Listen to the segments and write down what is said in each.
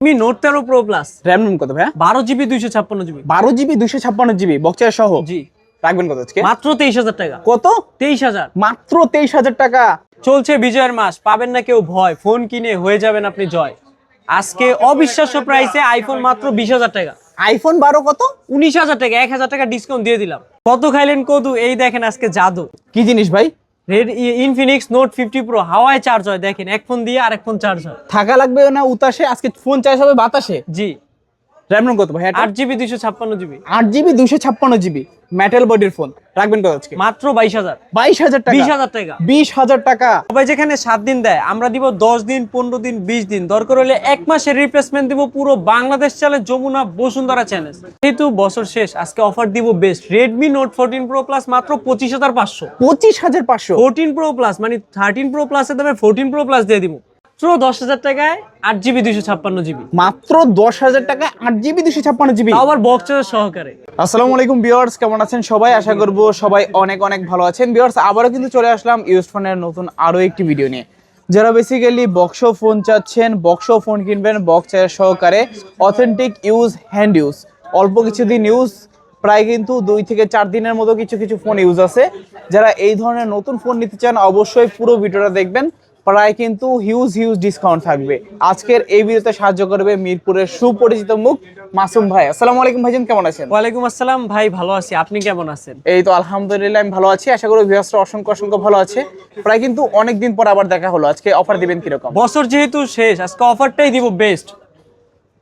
তুমি নোট তেরো pro plus RAM room কত ভাইয়া? বারো জিবি দুইশো ছাপ্পান্ন জিবি বারো জিবি দুইশো ছাপ্পান্ন জিবি বক্সের সহ? জি। রাখবেন কত আজকে? মাত্র তেইশ হাজার টাকা। কত? তেইশ হাজার। মাত্র তেইশ হাজার টাকা। চলছে বিজয়ের মাস পাবেন না কেউ ভয়। ফোন কিনে হয়ে যাবেন আপনি জয়। আজকে অবিশ্বাস্য প্রাইসে আইফোন মাত্র বিশ হাজার টাকা। আইফোন বারো কত? উনিশ হাজার টাকা এক হাজার টাকা ডিসকাউন্ট দিয়ে দিলাম। কত খাইলেন কদু? এই দেখেন আজকে জাদু। কি জিনিস ভাই? Red Infinix note fifty pro হাওয়ায় চার্জ হয়? দেখেন এক ফোন দিয়ে আরেক ফোন চার্জ হয়। থাকা লাগবে না উতাসে আজকে ফোন চার্জ হবে বাতাসে? জি। র্যাম রুম কত ভাই? আট জিবি দুইশো ছাপ্পান্ন জিবি আট জিবি দুইশো ছাপ্পান্ন জিবি মেটাল বডির ফোন রাখবেন কত আজকে? মাত্র বাইশ হাজার। বাইশ হাজার টাকা। বিশ হাজার টাকা। বিশ হাজার টাকা। সবাই যেখানে সাত দিন দেয় আমরা দিব দশ দিন পনেরো দিন বিশ দিন। দরকার হলে এক মাসের রিপ্লেসমেন্ট দিব পুরো বাংলাদেশ চালে যমুনা বসুন্ধরা চ্যানেল যেহেতু বছর শেষ আজকে অফার দিব best Redmi note fourteen pro plus মাত্র পঁচিশ হাজার পাঁচশো। পঁচিশ হাজার পাঁচশো। ফোরটিন প্রো প্লাস মানে থার্টিন প্রো প্লাসের দামে ফোরটিন প্রো প্লাস দিয়ে দিব। মাত্র দশ হাজার টাকায় আট জিবি দুইশো ছাপ্পান্ন জিবি। মাত্র দশ হাজার আট জিবি দুশো ছাপ্পান্ন জিবি। আবার বক্স সহকারে। আসসালামু আলাইকুম কেমন আছেন সবাই? আশা করব সবাই অনেক অনেক ভালো আছেন। আবারও কিন্তু চলে আসলাম ইউজ ফোনের নতুন আরও একটি ভিডিও নিয়ে। যারা বেসিক্যালি বক্স ফোন চাচ্ছেন বক্স ফোন কিনবেন বক্স সহকারে অথেন্টিক ইউজ হ্যান্ড ইউজ অল্প কিছুদিন ইউজ প্রায় কিন্তু দুই থেকে চার দিনের মতো কিছু কিছু ফোন ইউজ আছে। যারা এই ধরনের নতুন ফোন নিতে চান অবশ্যই পুরো ভিডিওটা দেখবেন। প্রায় কিন্তু হিউজ হিউজ ডিসকাউন্ট থাকবে। আজকের এই ভিডিওতে সাহায্য করবে মিরপুরের সুপরিচিত মুখ মাসুম ভাই। আসসালামু আলাইকুম ভাইজান কেমন আছেন? ওয়ালাইকুম আসসালাম ভাই ভালো আছি। আপনি কেমন আছেন? এই তো আলহামদুলিল্লাহ আমি ভালো আছি। আশা করি ভিউয়ার্সরা অসংখ্য অসংখ্য ভালো আছে। প্রায় কিন্তু অনেক দিন পর আবার দেখা হলো। আজকে অফার দিবেন কীরকম? বছর যেহেতু শেষ আজকে অফারটাই দিব বেস্ট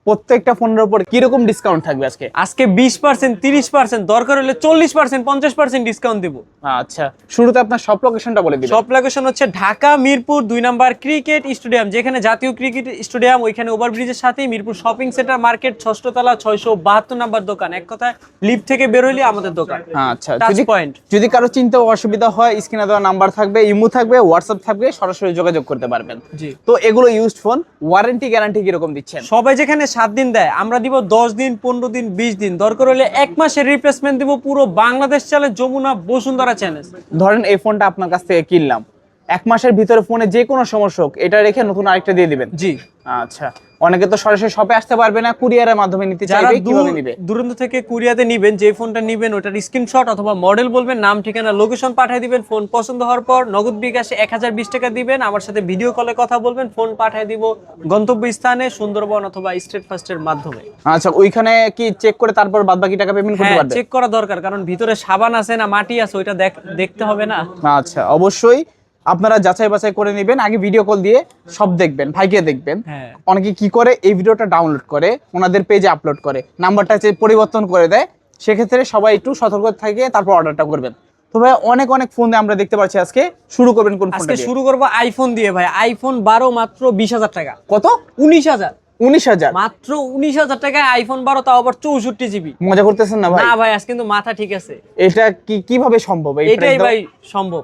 প্রত্যেকটা ফোনের উপর কীরকম ডিসকাউন্ট থাকবে আজকে? আজকে বিশ পার্সেন্ট তিরিশ পার্সেন্ট দরকার হলে চল্লিশ পার্সেন্ট পঞ্চাশ পার্সেন্ট ডিসকাউন্ট দিব। আচ্ছা। শুরুতে আপনার সব লোকেশনটা বলে দিবেন। সব লোকেশন হচ্ছে ঢাকা মিরপুর দুই নাম্বার ক্রিকেট স্টেডিয়াম যেখানে জাতীয় ক্রিকেট স্টেডিয়াম ওইখানে ওভারব্রিজের সাথেই মিরপুর শপিং সেন্টার মার্কেট ষষ্ঠতলা ছয়শো বাহাত্তর নাম্বার দোকান। এক কথায় লিফট থেকে বেরোইলে আমাদের দোকান। আচ্ছা টাচ যদি পয়েন্ট যদি কারও চিন্তা অসুবিধা হয় স্ক্রিনে দেওয়া নাম্বার থাকবে ইমো থাকবে হোয়াটসঅ্যাপ থাকবে সরাসরি যোগাযোগ করতে পারবেন। জি। তো এগুলো ইউজড ফোন ওয়ারেন্টি গ্যারান্টি কীরকম দিচ্ছেন? সবাই যেখানে সাত দিন দেয়। আমরা দিব দশ দিন, পনেরো দিন, বিশ দিন। দরকার হলে এক মাসের রিপ্লেসমেন্ট দিব পুরো বাংলাদেশ চালে যমুনা বসুন্ধরা চ্যানেল ধরেন এই ফোনটা আপনার কাছ থেকে কিনলাম। এক মাসের ভিতরে ফোনে যে কোনো সমস্যা হোক এটা রেখে নতুন আরেকটা দিয়ে দিবেন। জি। আচ্ছা। অনেকে তো সরাসরি শপে আসতে পারবে না কুরিয়ারের মাধ্যমে নিতে চাইবে কীভাবে নিবে? দূরান্ত থেকে কুরিয়াতে নিবেন যে ফোনটা নিবেন ওটার স্ক্রিনশট অথবা মডেল বলবেন নাম ঠিকানা লোকেশন পাঠিয়ে দিবেন ফোন পছন্দ হওয়ার পর নগদ বিকাশে এক হাজার বিশ টাকা দিবেন আমার সাথে ভিডিও কলে কথা বলবেন ফোন পাঠিয়ে দিব গন্তব্য স্থানে সুন্দরবন অথবা স্টেট ফাস্টের মাধ্যমে। আচ্ছা ওইখানে কি চেক করে তারপর বাদ বাকি টাকা পেমেন্ট করতে হ্যাঁ পারবে? চেক করা দরকার কারণ ভিতরে সাবান আছে না মাটি আছে ওইটা দেখ- দেখতে হবে না। আচ্ছা অবশ্যই। আপনারা যাচাই বাছাই করে নেবেন আগে ভিডিও কল দিয়ে সব দেখবেন ভাইকে দেখবেন। হ্যাঁ। অনেকে কি করে এই ভিডিওটা ডাউনলোড করে ওনাদের পেজে আপলোড করে নাম্বারটা পরিবর্তন করে দেয় সেক্ষেত্রে সবাই একটু সতর্ক থাকে তারপর অর্ডারটা করবেন। তো ভাই অনেক অনেক ফোন আমরা দেখতে পাচ্ছি আজকে। শুরু করবেন কোন আজকে শুরু করব আইফোন দিয়ে ভাই। আইফোন বারো মাত্র বিশ হাজার টাকা। কত? উনিশ হাজার। উনিশ হাজার। মাত্র উনিশ হাজার টাকায় আইফোন বারো তাও আবার চৌষট্টি জিবি মজা করতেছেন না ভাই? না ভাই আজ কিন্তু মাথা ঠিক আছে। এটা কি কীভাবে সম্ভব এটাই ভাই সম্ভব।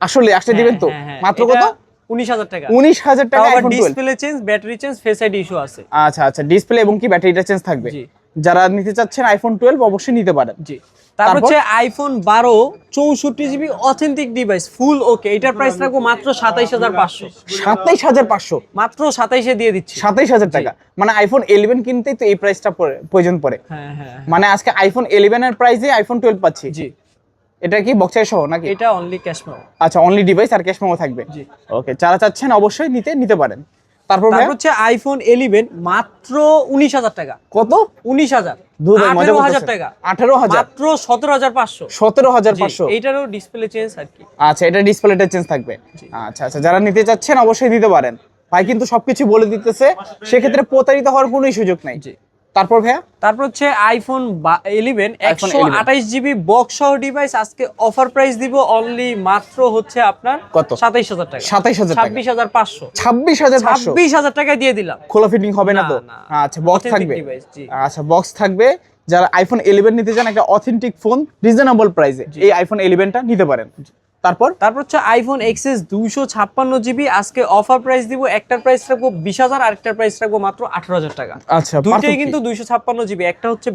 আসলে আসলে দিবেন তো? হ্যাঁ, হ্যাঁ, মাত্র কত? উনিশ হাজার টাকা। উনিশ হাজার টাকা তাও আবার iPhone 12 display change battery change face ID issue আছে। আচ্ছা আচ্ছা। ডিসপ্লে এবং কি ব্যাটারিটা চেঞ্জ থাকবে? যারা নিতে চাচ্ছেন আইফোন টুয়েলভ অবশ্যই নিতে পারেন। জি। তারপর তারপর? হচ্ছে আইফোন বারো চৌষট্টি GB authentic device full okay এটার প্রাইস রাখব মাত্র সাতাইশ হাজার পাঁচশো। সাতাইশ হাজার পাঁচশো? মাত্র সাতাইশে দিয়ে দিচ্ছি। সাতাইশ হাজার টাকা। মানে আইফোন ইলেভেন কিনতেই তো এই প্রাইসটা প্রয়োজন পড়ে। হ্যাঁ হ্যাঁ মানে আজকে আইফোন ইলেভেন এর প্রাইসে আইফোন টুয়েলভ পাচ্ছি। জি। এটা কি বক্সাই সহ নাকি? এটা অনলি ক্যাশ মেমো আচ্ছা অনলি ডিভাইস আর ক্যাশ মেমো থাকবে। জি। ওকে যারা চাচ্ছেন অবশ্যই নিতে নিতে পারেন। তারপর হচ্ছে আইফোন ইলেভেন মাত্র উনিশ হাজার টাকা। কত? উনিশ হাজার। ধুর ভাই, মজা হাজার। টাকা। আঠারো হাজার? মাত্র সতেরো হাজার পাঁচশো। সতেরো হাজার পাঁচশো। এইটারও ডিসপ্লে চেঞ্জ আর কি। আচ্ছা এটা ডিসপ্লেটা চেঞ্জ থাকবে। আচ্ছা আচ্ছা যারা নিতে চাচ্ছেন অবশ্যই নিতে পারেন। ভাই কিন্তু সবকিছু বলে দিতেছে সেক্ষেত্রে প্রতারিত হওয়ার কোনো সুযোগ নাই। জি। তারপর ভাইয়া? তারপর হচ্ছে আইফোন ইলেভেন একশো আঠাইশ জিবি বক্স সহ ডিভাইস আজকে অফার প্রাইস দিব অনলি মাত্র হচ্ছে আপনার কত? সাতাইশ হাজার টাকা। সাতাইশ হাজার ছাব্বিশ হাজার পাঁচশো। ছাব্বিশ হাজার ছাব্বিশ হাজার টাকায় দিয়ে দিলাম। খোলা ফিটিং হবে না না, তো? আচ্ছা বক্স থাকবে। আচ্ছা বক্স থাকবে। যারা আইফোন ইলেভেন নিতে চান একটা অথেন্টিক ফোন রিজনেবল প্রাইসে এই আইফোন ইলেভেনটা নিতে পারেন। তারপর? তারপর হচ্ছে আইফোন এক্সএস দুইশো ছাপ্পান্ন জিবি আজকে অফার প্রাইস দিব একটার প্রাইস রাখব বিশ হাজার আরেকটার প্রাইস রাখব মাত্র আঠারো হাজার টাকা। আচ্ছা দুইটাই কিন্তু দুইশো ছাপ্পান্ন জিবি একটা হচ্ছে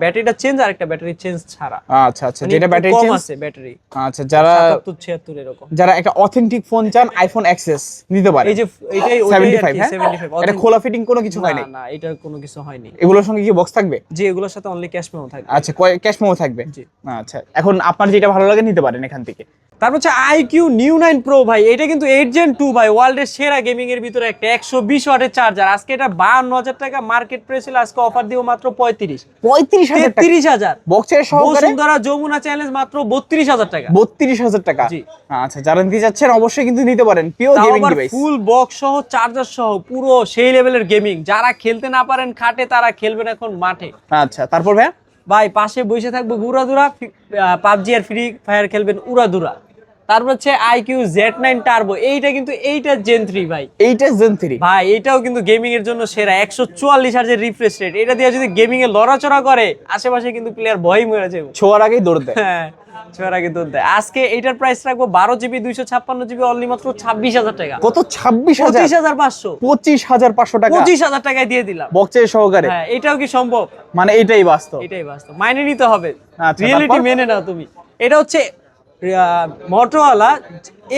ব্যাটারিটা চেঞ্জ আর একটা ব্যাটারি চেঞ্জ ছাড়া। আচ্ছা আচ্ছা মানে যেটা ব্যাটারি কম চেঞ্জ আছে ব্যাটারি আচ্ছা যারা সাতাত্তর ছিয়াত্তর এরকম। যারা একটা অথেন্টিক ফোন চান আইফোন অ্যাক্সেস নিতে পারে। এই যে এটাই সেভেন্টি ওইটাই ফাইভ আর কি হ্যাঁ? 75 এটা খোলা ফিটিং কোনো কিছু হয়নি না না এটার কোনো কিছু হয়নি। এগুলোর সঙ্গে কি বক্স থাকবে? যে এগুলোর সাথে অনলি ক্যাশ মেমো থাকবে। আচ্ছা ক্যাশ মেমো থাকবে? জি। আচ্ছা এখন আপনার যেটা ভালো লাগে নিতে পারেন এখান থেকে। তারপর হচ্ছে আইকিউ নিউ নাইন প্রো ভাই এটা কিন্তু এইট জেন টু ভাই ওয়ার্ল্ডের সেরা গেমিং এর ভিতরে একটা একশো বিশ ওয়াটের চার্জার আজকে এটা বাহান্ন হাজার টাকা মার্কেট প্রাইস ছিল আজকে অফার দিব মাত্র পঁয়ত্রিশ। পঁয়ত্রিশ তেত্রিশ হাজার। বক্সের সহকারে? বসুন্ধরা যমুনা চ্যালেঞ্জ মাত্র বত্রিশ হাজার টাকা। বত্রিশ হাজার টাকা। জি। আচ্ছা যারা নিতে যাচ্ছেন অবশ্যই কিন্তু নিতে পারেন। Pure gaming device full box সহ চার্জার সহ পুরো সেই লেভেলের গেমিং যারা খেলতে না পারেন খাটে তারা খেলবেন এখন মাঠে। আচ্ছা তারপর ভাই ভাই পাশে বসে থাকব উড়াদুরা পাবজি আর ফ্রি ফায়ার খেলবেন উড়াদুরা তারপর হচ্ছে আইকিউ জেড নাইন টার্বো এইটা কিন্তু এইটা জেন থ্রি ভাই। এইটা জেন থ্রি ভাই এটাও কিন্তু গেমিং এর জন্য সেরা একশো চুয়াল্লিশ হাজার রিফ্রেশ রেট এটা দিয়ে যদি গেমিং এ লড়াচড়া করে আশেপাশে কিন্তু প্লেয়ার ভয় মরে যাবে। ছোঁয়ার আগেই দৌড় দেয়। হ্যাঁ ছোয়ার আগে দুধ দেয়। আজকে প্রাইস রাখব বারো জিবি দুইশো ছাপ্পান্ন জিবি অনলি মাত্র ছাব্বিশ হাজার টাকা। কত? ছাব্বিশ হাজার। পঁচিশ হাজার পাঁচশো। পঁচিশ হাজার পাঁচশো টাকা। পঁচিশ হাজার টাকায় দিয়ে দিলাম। বক্সের সহকারে। হ্যাঁ এটাও কি সম্ভব? মানে এটাই বাস্তব। এটাই বাস্তব। মাইনে নিতে হবে। আচ্ছা, রিয়েলিটি মেনে নাও তুমি। এটা হচ্ছে মোটোওয়ালা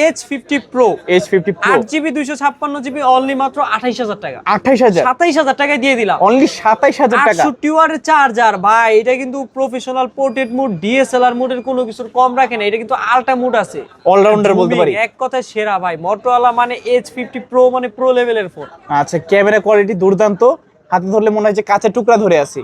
H fifty pro H fifty আট জিবি দুইশো ছাপ্পান্ন জিবি অনলি মাত্র আঠাইশ হাজার টাকা। আঠাইশ হাজার? সাতাইশ হাজার টাকায় দিয়ে দিলাম। অনলি সাতাইশ হাজার টাকা? ওয়াটের চার্জার ভাই এটা কিন্তু প্রফেশনাল পোর্ট্রেট মুড ডিএসএলআর মুডের কোনো কিছুর কম রাখে না। এটা কিন্তু আলট্রা মুড আছে। অলরাউন্ডার বলতে পারি? এক কথায় সেরা ভাই। মোটোওয়ালা মানে এইচ ফিফটি প্রো মানে প্রো লেভেলের ফোন আচ্ছা ক্যামেরা কোয়ালিটি দুর্দান্ত। হাতে ধরলে মনে হয় যে কাঁচের টুকরা ধরে আছি।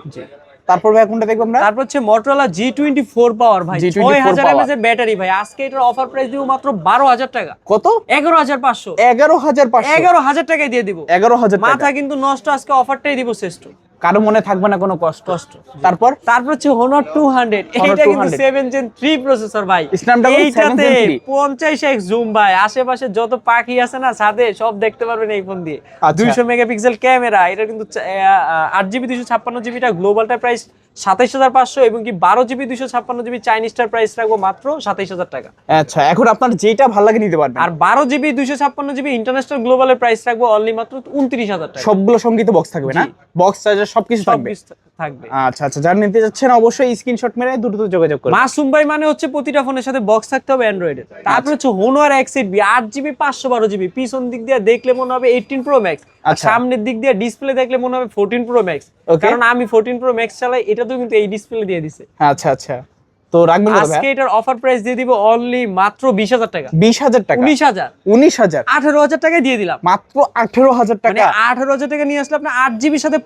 তারপর ভাই কোনটা দেখব আমরা? তারপর হচ্ছে Motorola G twenty four power ভাই G24 ছয় হাজার power। এর ব্যাটারি ভাই। আজকে এটার অফার প্রাইস দিব মাত্র বারো হাজার টাকা। কত? এগারো হাজার পাঁচশো। এগারো হাজার পাঁচশো। এগারো হাজার টাকায় দিয়ে দিব। এগারো হাজার টাকা। মাথা কিন্তু নষ্ট আজকে অফারটাই দিব শ্রেষ্ঠ। কারও মনে থাকবে না কোনো কষ্ট। কষ্ট। তারপর? তারপর হচ্ছে হোনার টু হান্ড্রেড এইটা কিন্তু 200 সেভেন জেন থ্রি প্রসেসর ভাই। Snapdragon 7 এইটাতে 3 পঞ্চাশ এক জুম ভাই। আশেপাশে যত পাখি আছে না ছাদে সব দেখতে পারবেন এই ফোন দিয়ে। আচ্ছা। দুইশো মেগাপিক্সেল ক্যামেরা এটা কিন্তু আট জিবি দুইশো ছাপ্পান্ন জিবিটা গ্লোবালটা প্রাইস সাতাইশ হাজার পাঁচশো এবং কি বারো জিবি দুইশো ছাপ্পান্ন জিবি চাইনিজটার প্রাইস রাখব মাত্র সাতাইশ হাজার টাকা। আচ্ছা এখন আপনার যেটা ভালো লাগে নিতে পারবেন। আর বারো জিবি দুইশো ছাপ্পান্ন জিবি ইন্টারন্যাশনাল গ্লোবালের প্রাইস রাখব অনলি মাত্র উনত্রিশ হাজার টাকা। সবগুলো সংগীত বক্স থাকবে না? বক্স চার্জার সবকিছু থাকবে। থাকবে। আচ্ছা আচ্ছা যারা নিতে যাচ্ছেন অবশ্যই স্ক্রিনশট মেরে দ্রুত যোগাযোগ করুন। মাসুম ভাই মানে হচ্ছে প্রতিটা ফোনের সাথে বক্স থাকতে হবে অ্যান্ড্রয়েডের তারপর হচ্ছে হোনোয়ার এক্সিট বি আট জিবি পাঁচশো বারো জিবি পিছন দিক দিয়ে দেখলে মনে হবে এইটিন প্রো ম্যাক্স আচ্ছা। সামনের দিক দিয়ে ডিসপ্লে দেখলে মনে হবে ফোরটিন প্রো ম্যাক্স. কারণ আমি ফোরটিন প্রো ম্যাক্স চালাই এটা তো কিন্তু এই ডিসপ্লে দিয়ে দিছে। আচ্ছা আচ্ছা। তো রাখবেন আজকে এটার অফার প্রাইস দিয়ে দিব অনলি মাত্র বিশ হাজার টাকা। বিশ হাজার টাকা। উনিশ হাজার। উনিশ হাজার। আঠারো হাজার টাকায় দিয়ে দিলাম। মাত্র আঠেরো হাজার মানে টাকা। আঠারো হাজার টাকা নিয়ে আসলে আপনি জিবির সাথে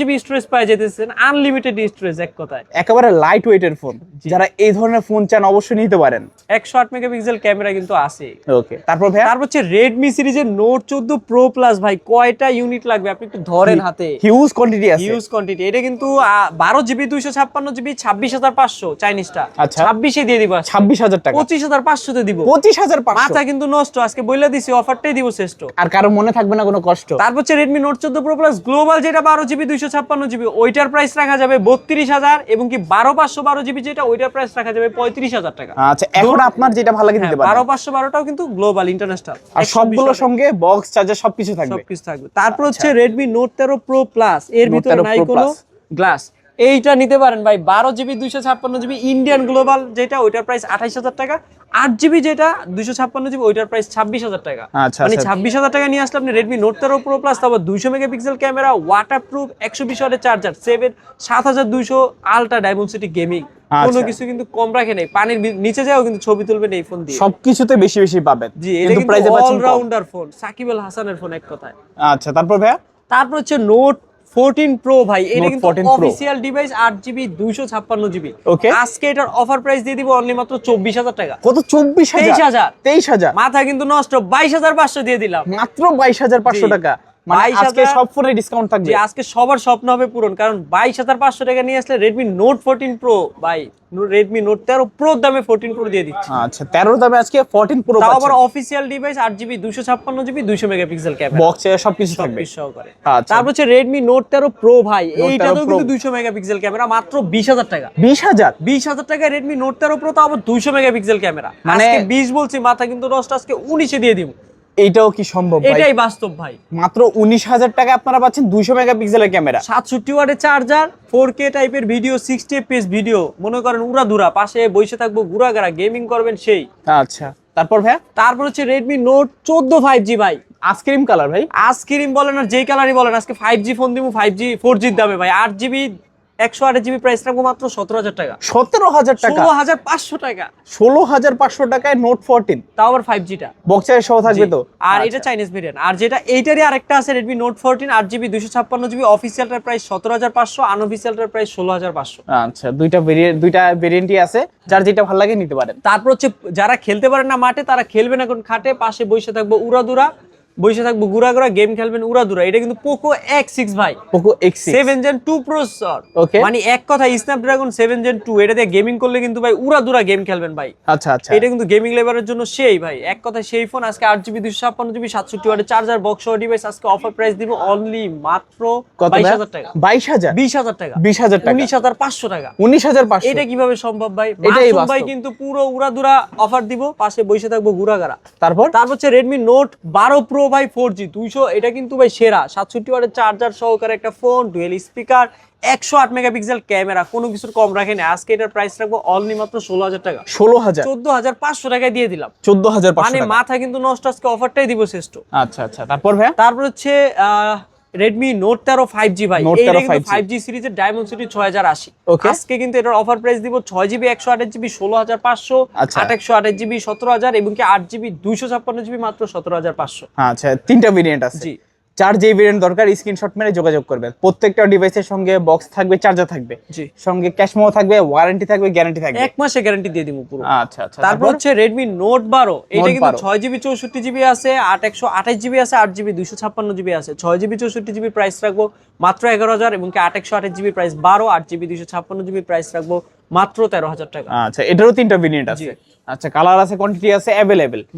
জিবি স্টোরেজ পাই যেতেছেন আনলিমিটেড স্টোরেজ এক কথায়। একেবারে লাইট ওয়েটের ফোন যারা এই ধরনের ফোন চান অবশ্যই নিতে পারেন। একশো আট মেগাপিক্সেল ক্যামেরা কিন্তু আছে। ওকে তারপর ভাইয়া? তারপর হচ্ছে রেডমি সিরিজের নোট চোদ্দ প্রো প্লাস ভাই কয়টা ইউনিট লাগবে আপনি একটু ধরেন হাতে। হিউজ কোয়ান্টিটি আছে। হিউজ কোয়ান্টিটি এটা কিন্তু বারো জিবি দুইশো ছাপ্পান্ন জিবি ছাব্বিশ হাজার আচ্ছা। ছাব্বিশে দিয়ে দিব ছাব্বিশ হাজার টাকা। পঁচিশ হাজার পাঁচশোতে দিব। পঁচিশ হাজার মাথা কিন্তু নষ্ট আজকে বইলা দিছি অফারটাই দিব শ্রেষ্ঠ। আর কারও মনে থাকবে না কোনো কষ্ট। তারপর হচ্ছে রেডমি নোট চোদ্দ প্রো প্লাস গ্লোবাল যেটা বারো জিবি দুইশো ছাপ্পান্ন জিবি ওইটার প্রাইস রাখা যাবে বত্রিশ হাজার এবং কি বারো পাঁচশো বারো জিবি যেটা ওইটার প্রাইস রাখা যাবে পঁয়ত্রিশ হাজার টাকা। আচ্ছা এখন আপনার যেটা ভালো লাগে হ্যাঁ, বারো পাঁচশো বারোটাও কিন্তু গ্লোবাল ইন্টারন্যাশনাল আর সবগুলোর সঙ্গে বক্স চার্জার সবকিছু থাকবে। সবকিছু থাকবে। তারপর হচ্ছে রেডমি নোট তেরো প্রো প্লাস এর ভিতরে নাই কোনো গ্লাস এইটা নিতে পারেন ভাই বারো জিবি দুইশো ছাপ্পান্ন জিবি ইন্ডিয়ান গ্লোবাল যেটা ওইটার প্রাইস আঠাইশ হাজার টাকা। আট জিবি যেটা দুইশো ছাপ্পান্ন জিবি ওইটার প্রাইস ছাব্বিশ হাজার টাকা। আচ্ছা, মানে আচ্ছা। ছাব্বিশ হাজার টাকা নিয়ে আসলে আপনি রেডমি নোট তেরো প্রো প্লাস তারপর দুইশো মেগাপিক্সেল ক্যামেরা ওয়াটার প্রুফ একশো বিশ ওয়াটের চার্জার সেভেন সাত হাজার দুইশো আলট্রা ডায়মন্ড গেমিং কোনো। কিছু কিন্তু কম রাখে নাই। পানির নিচে যাও কিন্তু ছবি তুলবেন এই ফোন দিয়ে। সবকিছুতে বেশি বেশি পাবেন। জি এটা কিন্তু। অলরাউন্ডার ফোন সাকিব আল হাসানের ফোন এক কথায়। আচ্ছা তারপর ভাইয়া? তারপর হচ্ছে নোট ফোরটিন প্রো ভাই। এটা কিন্তু 14 অফিসিয়াল ডিভাইস আট জিবি দুইশো ছাপ্পান্ন জিবি Okay. আজকে এটার অফার প্রাইস দিয়ে দিব অনলি মাত্র চব্বিশ হাজার টাকা। কত? চব্বিশ তেইশ হাজার হাজার। তেইশ হাজার। মাথা কিন্তু নষ্ট বাইশ হাজার পাঁচশো দিয়ে দিলাম। মাত্র বাইশ হাজার পাঁচশো জি। টাকা। মানে আজকে সব ফোনে ডিসকাউন্ট থাকবে। আজকে সবার স্বপ্ন হবে পূরণ কারণ বাইশ হাজার পাঁচশো টাকা নিয়ে আসলে প্রো ভাই রেডমি নোট তেরো প্রো দামে ফোরটিন প্রো দিয়ে দিচ্ছি। আচ্ছা তেরোর দামে আজকে ফোরটিন প্রো তাও আবার অফিসিয়াল ডিভাইস আট জিবি দুশো ছাপ্পান্ন জিবি দুইশো মেগাপিক্সেল ক্যামেরা বক্সে সবকিছু থাকবে। সহকারে। আচ্ছা। তারপর হচ্ছে রেডমি নোট তেরো প্রো ভাই 13 এইটাতেও Pro। কিন্তু দুইশো মেগাপিক্সেল ক্যামেরা মাত্র বিশ হাজার টাকা। বিশ হাজার? বিশ হাজার টাকায় রেডমি নোট তেরো প্রো তো আবার দুইশো মেগাপিক্সেল ক্যামেরা মানে- আজকে বিশ বলছি মাথা কিন্তু নষ্ট আজকে উনিশে দিয়ে দিব। এইটাও কি সম্ভব এটাই বাস্তব ভাই। মাত্র উনিশ হাজার টাকা আপনারা পাচ্ছেন দুইশো মেগাপিক্সেলের ক্যামেরা। সাতষট্টি ওয়াটের চার্জার ফোর কে টাইপের ভিডিও সিক্সটি এফপিএস ভিডিও মনে করেন উড়া দুরা পাশে বসে থাকব ঘুরাঘারা গেমিং করবেন সেই। আচ্ছা তারপর ভাই তারপর হচ্ছে রেডমি নোট চোদ্দ ফাইভ জি ভাই। আইসক্রিম কালার ভাই? আজকেরিম বলেন আর যেই কালারই বলেন আজকে ফাইভ জি ফোন দিব ফাইভ জি ফোর জির দামে ভাই। আট জিবি একশো আট জিবি প্রাইস রাখব মাত্র সতেরো হাজার টাকা। সতেরো হাজার টাকা। ষোলো হাজার পাঁচশো টাকা। ষোলো হাজার পাঁচশো টাকায় নোট ফোরটিন তাও আবার ফাইভ জিটা বক্সের সহ থাকবে তো? আর আচ্ছা। এটা চাইনিজ ভেরিয়েন্ট আর যেটা এইটারই আরেকটা আছে রেডমি নোট ফোরটিন আট জিবি দুশো ছাপ্পান্ন জিবি অফিসিয়ালটার প্রাইস সতেরো হাজার পাঁচশো আনঅফিসিয়ালটার প্রাইস ষোলো হাজার পাঁচশো। আচ্ছা দুইটা ভেরিয়েন্ট দুইটা ভেরিয়েন্টই আছে। যার যেটা ভালো লাগে নিতে পারেন। তারপর হচ্ছে যারা খেলতে পারেন না মাঠে তারা খেলবে না এখন খাটে পাশে বসে থাকব উড়াদুরা। বসে থাকব গুড়া গুড়া গেম খেলবেন উড়াদুরা এটা কিন্তু পোকো এক্স সিক্স ভাই। Poco X seven gen two processor Okay. মানে এক কথা স্ন্যাপড্রাগন সেভেন জেন টু এটা দিয়ে গেমিং করলে কিন্তু ভাই উড়াদুরা গেম খেলবেন ভাই। আচ্ছা আচ্ছা। এটা কিন্তু গেমিং লেবারের জন্য সেই ভাই। এক কথা সেই ফোন আজকে আট জিবি দুশো ছাপ্পান্ন জিবি সাতষট্টি ওয়াটের চার্জার বক্স ডিভাইস আজকে অফার প্রাইস দিব অনলি মাত্র বাইশ হাজার টাকা। বাইশ হাজার? বিশ হাজার টাকা। বিশ হাজার টাকা। উনিশ হাজার পাঁচশো টাকা। উনিশ হাজার পাঁচশো। এটা কীভাবে সম্ভব ভাই? এটাই ভাই কিন্তু পুরো উড়াদুরা অফার দিব পাশে বসে থাকব ঘুরাগারা তারপর? তারপর হচ্ছে রেডমি নোট বারো প্রো বাই ফোর জি দুইশো এটা কিন্তু ভাই সেরা। সাতষট্টি ওয়াটের চার্জার সহকারে একটা ফোন ডুয়েল স্পিকার একশো আট মেগাপিক্সেল ক্যামেরা কোনো কিছুর কম রাখে না। আজকে এটার প্রাইস রাখব অলনি মাত্র ষোলো হাজার টাকা। ষোলো হাজার চোদ্দ হাজার পাঁচশো টাকায় দিয়ে দিলাম। চোদ্দ হাজার মানে মাথা কিন্তু নষ্ট আজকে অফারটাই দিব শ্রেষ্ঠ। আচ্ছা আচ্ছা। তারপর ভাই তারপর হচ্ছে রেডমি নোট তেরো ফাইভ জি ভাই। Note 13 5G ফাইভ জি সিরিজের Dimensity সিটি ছয় হাজার আশি। Okay. আজকে কিন্তু এটার অফার প্রাইস দিব ছয় জিবি একশো আঠাশ জিবি ষোলো হাজার পাঁচশো আচ্ছা। আট একশো আঠাশ জিবি সতেরো হাজার এবং কি আট জিবি দুইশো ছাপ্পান্ন জিবি মাত্র সতেরো হাজার পাঁচশো। আচ্ছা তিনটা ভেরিয়েন্ট আছে। জি। চার যেই ভেরিয়েন্ট দরকার স্ক্রিনশট মেরে যোগাযোগ করবেন। প্রত্যেকটা ডিভাইসের সঙ্গে বক্স থাকবে চার্জার থাকবে। জি। সঙ্গে ক্যাশমো থাকবে ওয়ারেন্টি থাকবে গ্যারান্টি থাকবে। এক মাসে গ্যারান্টি দিয়ে দিব পুরো। আচ্ছা আচ্ছা। তারপর হচ্ছে রেডমি নোট বারো। এটা কিন্তু 12 ছয় জিবি চৌষট্টি জিবি আছে আট একশো আঠাশ জিবি আছে আট জিবি দুইশো ছাপ্পান্ন জিবি আছে। ছয় জিবি চৌষট্টি জিবি প্রাইস রাখব মাত্র এগারো হাজার এবং কি আট একশো আঠাশ জিবি প্রাইস বারো আট জিবি দুইশো ছাপ্পান্ন জিবি প্রাইস রাখব মাত্র তেরো হাজার টাকা। আচ্ছা এটারও তিনটা ভেরিয়েন্ট আছে। আচ্ছা কালার আছে কোয়ান্টিটি আছে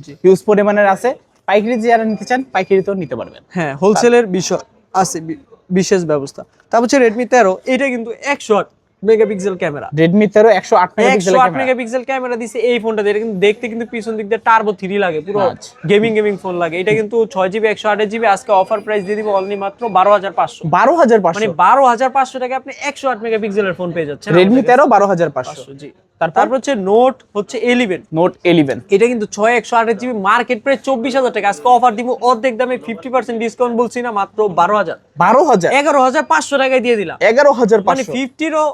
জি। হিউজ পরিমাণের আছে। পাইকারি যারা নিতে চান পাইকারিতেও নিতে পারবেন। হ্যাঁ হোলসেলের বিষয় আছে বিশেষ ব্যবস্থা। তারপর হচ্ছে রেডমি তেরো এটা কিন্তু একশো আট মেগাপিক্সেল ক্যামেরা। রেডমি তেরো একশো আট একশো মেগাপিক্সেল আট মেগাপিক্সেল ক্যামেরা দিছে এই ফোনটা এটা কিন্তু দেখতে কিন্তু পিছন দিক দিয়ে টার্বো থ্রি লাগে পুরো। গেমিং গেমিং ফোন লাগে। এটা কিন্তু ছয় জিবি একশো আঠাশ জিবি আজকে অফার প্রাইস দিয়ে দিব অনলি মাত্র বারো হাজার পাঁচশো। বারো হাজার মানে পাঁচশো বারো হাজার পাঁচশো টাকা আপনি একশো আট মেগাপিক্সেলের ফোন পেয়ে যাচ্ছেন রেডমি তেরো বারো হাজার পাঁচশো জি। তারপর? হচ্ছে নোট হচ্ছে এলিভেন নোট এলিভেন এটা কিন্তু ছয় একশো আঠাশ জিবি মার্কেট প্রায় চব্বিশ হাজার টাকা। আজকে অফার দিব অর্ধেক দামে ফিফটি পার্সেন্ট ডিসকাউন্ট বলছি না মাত্র বারো হাজার। বারো হাজার? এগারো হাজার পাঁচশো টাকায় দিয়ে দিলাম। এগারো হাজার মানে ফিফটিরও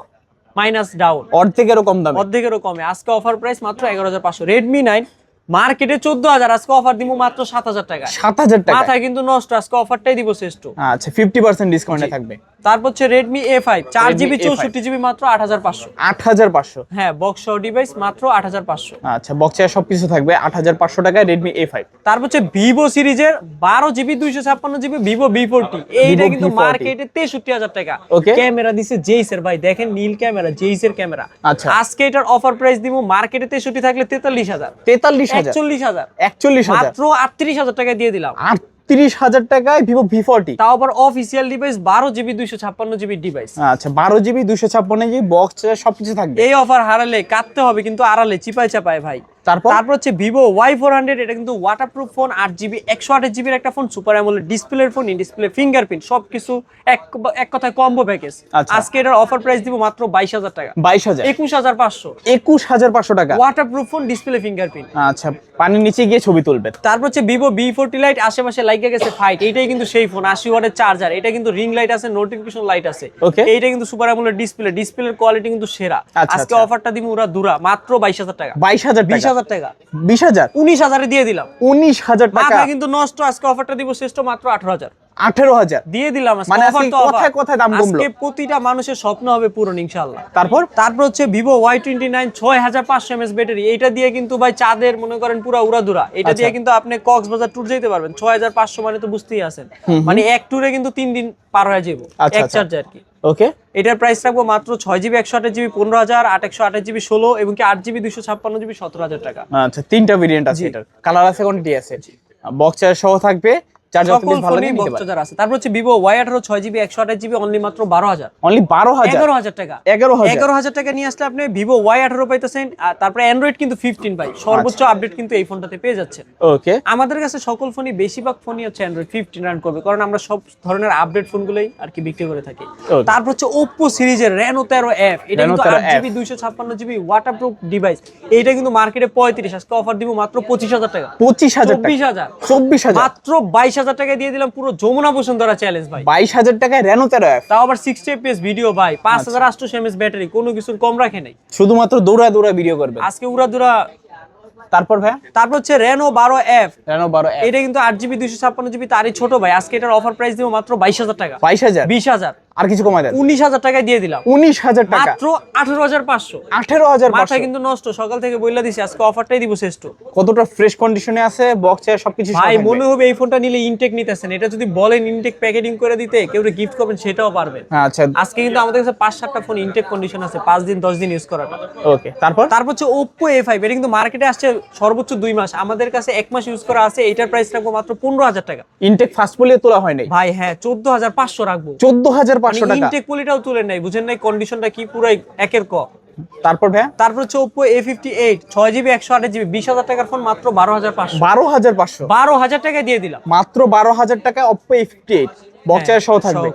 মাইনাস ডাউন অর্ধেকেরও কম দাম। অর্ধেকেরও কমে। আজকে অফার প্রাইস মাত্র এগারো হাজার পাঁচশো। রেডমি নাইন মার্কেটে চোদ্দ হাজার আজকে অফার দিব মাত্র সাত হাজার টাকা সাত হাজার টাকা মাথায় কিন্তু নষ্ট আজকে অফারটাই দিব শ্রেষ্ঠ। আচ্ছা ফিফটি পার্সেন্ট ডিসকাউন্টে থাকবে। তারপর হচ্ছে রেডমি এ ফাইভ চার জিবি চৌষট্টি জিবি মাত্র আট হাজার পাঁচশো। আট হাজার পাঁচশো? হ্যাঁ বক্স ডিভাইস মাত্র আট হাজার পাঁচশো। আচ্ছা বক্সে সবকিছু থাকবে আট হাজার পাঁচশো টাকায় রেডমি এ ফাইভ তারপর হচ্ছে ভিভো সিরিজের বারো জিবি দুইশো ছাপ্পান্ন জিবি ভিভো ভি ফোরটি এইটা কিন্তু মার্কেটে তেষট্টি হাজার টাকা। Okay. ক্যামেরা দিছে জেইস এর ভাই দেখেন নীল ক্যামেরা জেইস এর ক্যামেরা। আচ্ছা। আজকে এটার অফার প্রাইস দিব মার্কেটে তেষট্টি থাকলে তেতাল্লিশ হাজার। তেতাল্লিশ হাজার। একচল্লিশ হাজার। একচল্লিশ হাজার। মাত্র আটত্রিশ হাজার টাকা দিয়ে দিলাম। আটত্রিশ হাজার টাকায় ভিভো ভি ফোরটি তাও আবার অফিসিয়াল ডিভাইস বারো জিবি দুইশো ছাপ্পান্ন জিবি ডিভাইস আচ্ছা বারো জিবি দুইশো ছাপ্পান্ন জিবি বক্স সবকিছু থাকবে। এই অফার হারালে কাটতে হবে কিন্তু আড়ালে চিপায় চাপায় ভাই। তারপর? তারপর হচ্ছে ভিভো ওয়াই ফোর হান্ড্রেড এটা কিন্তু ওয়াটারপ্রুফ ফোন আট জিবি একশো আঠাশ জিবির একটা ফোন সুপার অ্যামোলেড ডিসপ্লের ফোন ইন ডিসপ্লে ফিঙ্গারপ্রিন্ট সবকিছু এক এক কথায় কম্বো প্যাকেজ আচ্ছা। আজকে এটার অফার প্রাইস দিব মাত্র বাইশ হাজার টাকা। বাইশ হাজার। একুশ হাজার পাঁচশো। একুশ হাজার পাঁচশো টাকা। ওয়াটারপ্রুফ ফোন ডিসপ্লে ফিঙ্গারপ্রিন্ট আচ্ছা পানির নিচে গিয়ে ছবি তুলবেন। তারপর হচ্ছে ভিভো বি ফোরটি লাইট আশেপাশে লাইকে গেছে ফাইট এইটাই কিন্তু সেই ফোন আশি ওয়াটের চার্জার এটা কিন্তু রিং লাইট আছে নোটিফিকেশন লাইট আছে। Okay. এইটা কিন্তু সুপার অ্যামোলেড ডিসপ্লে ডিসপ্লের কোয়ালিটি কিন্তু সেরা। আচ্ছা, আজকে আচ্ছা। অফারটা দিব ওরা দুরা মাত্র বাইশ হাজার টাকা। বাইশ হাজার বিশ টাকা হাজার টাকা। বিশ হাজার? উনিশ হাজারে দিয়ে দিলাম। উনিশ হাজার টাকা। কিন্তু নষ্ট আজকে অফারটা দিব শ্রেষ্ঠ মাত্র আঠারো হাজার। আঠেরো হাজার? দিয়ে দিলাম মানে। কথায় কথায় দাম কমলো। আজকে প্রতিটা মানুষের স্বপ্ন হবে পূরণ ইনশাল্লাহ তারপর? তারপর হচ্ছে ভিভো ওয়াই টোয়েন্টি নাইন ছয় হাজার পাঁচশো এমএস ব্যাটারি এটা দিয়ে কিন্তু ভাই চাঁদের মনে করেন পুরো উড়াদুরা। এটা দিয়ে কিন্তু আপনি কক্সবাজার ট্যুর যেতে পারবেন। ছয় হাজার পাঁচশো মানে তো বুঝতেই আছেন। মানে এক ট্যুরে কিন্তু তিন দিন পার হয়ে যাব আচ্ছা, এক আচ্ছা। চার্জে আর কি। ওকে এটার প্রাইস রাখব মাত্র ছয় জিবি একশো আঠাশ জিবি পনেরো হাজার আট একশো আঠাশ জিবি ষোলো এবং কি আট জিবি দুশো ছাপ্পান্ন জিবি সতেরো হাজার টাকা। আচ্ছা তিনটা ভেরিয়েন্ট আছে এটার। কালার আছে কোনটি আছে? বক্স সহ থাকবে। চার্জার সকল ভালো ফোনই নিতে বক্স পারে চার্জার আছে তারপর হচ্ছে ভিভো ওয়াই আঠারো ছয় জিবি একশো আঠাশ জিবি অনলি মাত্র বারো হাজার। অনলি বারো হাজার। এগারো হাজার টাকা। এগারো এগারো হাজার টাকা নিয়ে আসলে আপনি ভিভো ওয়াই আঠারো পাইতেছেন আর তারপরে অ্যান্ড্রয়েড কিন্তু ফিফটিন পাই। সর্বোচ্চ। আপডেট কিন্তু এই ফোনটাতে পেয়ে যাচ্ছে ওকে আমাদের কাছে সকল ফোনই বেশিরভাগ ফোনই হচ্ছে অ্যান্ড্রয়েড ফিফটিন রান করবে কারণ আমরা সব ধরনের আপডেট ফোনগুলোই আর কি বিক্রি করে থাকি। তারপর হচ্ছে ওপো সিরিজের রেনো তেরো অ্যাপ এটা কিন্তু আট জিবি দুইশো ছাপ্পান্ন জিবি ওয়াটারপ্রুফ ডিভাইস এইটা কিন্তু মার্কেটে পঁয়ত্রিশ আজকে অফার দিব মাত্র পঁচিশ হাজার টাকা। পঁচিশ হাজার চব্বিশ হাজার। চব্বিশ হাজার। মাত্র বাইশ হাজার টাকায় দিয়ে দিলাম পুরো যমুনা বসুন্ধরা চ্যালেঞ্জ ভাই। বাইশ হাজার টাকায় রেনো তেরো তাও আবার সিক্সটি এফপিএস ভিডিও ভাই পাঁচ হাজার আটশো এমএস ব্যাটারি কোনো কিছুর কম রাখে নাই। শুধুমাত্র দৌড়া দৌড়া ভিডিও করবে। আজকে উড়াদুরা তারপর ভাই? তারপর হচ্ছে রেনো বারো এফ রেনো বারো এটা কিন্তু আট জিবি দুইশো ছাপ্পান্ন জিবি তারই ছোট ভাই। আজকে এটার অফার প্রাইস দিব মাত্র বাইশ হাজার টাকা। বাইশ হাজার? বিশ হাজার। আর কিছু কমাই দেন। উনিশ হাজার টাকায় দিয়ে দিলাম। উনিশ হাজার টাকা। মাত্র আঠারো হাজার পাঁচশো। আঠেরো হাজার মাথা কিন্তু নষ্ট সকাল থেকে বইলা দিছি আজকে অফারটাই দিব শ্রেষ্ঠ। কতটা ফ্রেশ কন্ডিশনে আছে বক্স চার্জ সবকিছু ভাই মনে হবে এই ফোনটা নিলে ইনটেক নিতেছেন। এটা যদি বলেন ইনটেক প্যাকেটিং করে দিতে কেউ গিফট করবেন সেটাও পারবেন। হ্যাঁ, আচ্ছা। আজকে কিন্তু আমাদের কাছে পাঁচ সাতটা ফোন ইনটেক কন্ডিশন আছে পাঁচ দিন দশ দিন ইউজ করাটা। ওকে তারপর? তারপর হচ্ছে ওপো এ ফাইভ এটা কিন্তু মার্কেটে আসছে সর্বোচ্চ দুই মাস। আমাদের কাছে এক মাস ইউজ করা আছে এটার প্রাইস রাখব মাত্র পনেরো হাজার টাকা। ইনটেক ফার্স্ট বলে তোলা হয় নাই। ভাই হ্যাঁ চোদ্দ হাজার পাঁচশো রাখব। চোদ্দ হাজার পাঁচশো টাকা। ইনটেক পলিটাও তুলে নাই বুঝেন নাই কন্ডিশনটা কি পুরাই একের ক। তারপর ভাইয়া? তারপর হচ্ছে ওপ্পো এ ফিফটি এইট ছয় জিবি একশো আঠাশ জিবি বিশ হাজার টাকার ফোন মাত্র বারো হাজার পাঁচশো। বারো হাজার পাঁচশো। বারো হাজার টাকায় দিয়ে দিলাম। মাত্র বারো হাজার টাকা Oppo A fifty eight box সহ থাকবে।